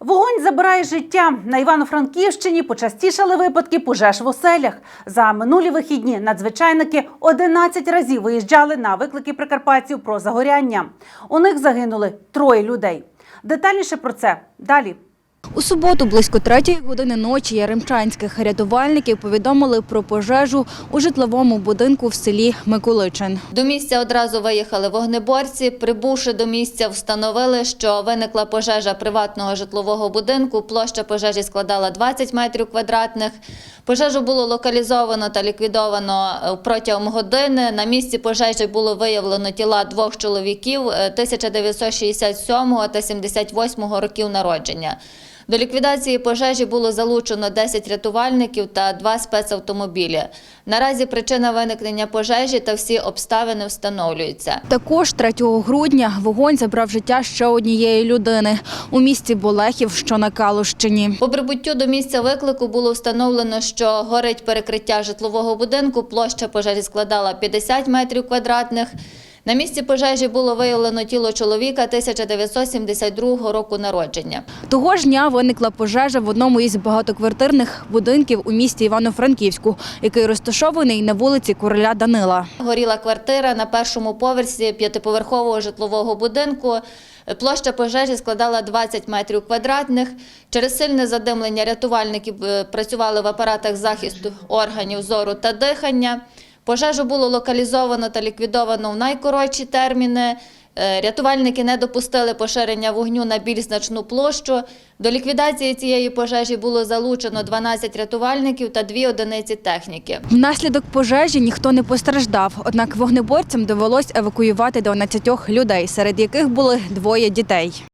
Вогонь забирає життя. На Івано-Франківщині почастішали випадки пожеж в оселях. За минулі вихідні надзвичайники 11 разів виїжджали на виклики прикарпатців про загоряння. У них загинули троє людей. Детальніше про це далі. У суботу близько третьої години ночі яремчанських рятувальників повідомили про пожежу у житловому будинку в селі Миколичин. До місця одразу виїхали вогнеборці. Прибувши до місця, встановили, що виникла пожежа приватного житлового будинку. Площа пожежі складала 20 метрів квадратних. Пожежу було локалізовано та ліквідовано е, протягом години. На місці пожежі було виявлено тіла двох чоловіків е, 1967 та 78 років народження. До ліквідації пожежі було залучено 10 рятувальників та два спецавтомобілі. Наразі причина виникнення пожежі та всі обставини встановлюються. Також 3 грудня вогонь забрав життя ще однієї людини у місті Болехів, що на Калущині. По прибуттю до місця виклику було встановлено, що горить перекриття житлового будинку. Площа пожежі складала 50 метрів квадратних. На місці пожежі було виявлено тіло чоловіка 1972 року народження. Того ж дня виникла пожежа в одному із багатоквартирних будинків у місті Івано-Франківську, який розташований на вулиці Короля Данила. Горіла квартира на першому поверсі п'ятиповерхового житлового будинку. Площа пожежі складала 20 метрів квадратних. Через сильне задимлення рятувальники е, працювали в апаратах захисту органів зору та дихання. Пожежу було локалізовано та ліквідовано в найкоротші терміни. Е, Рятувальники не допустили поширення вогню на більш значну площу. До ліквідації цієї пожежі було залучено 12 рятувальників та 2 одиниці техніки. Внаслідок пожежі ніхто не постраждав, однак вогнеборцям довелось евакуювати 12 людей, серед яких були двоє дітей.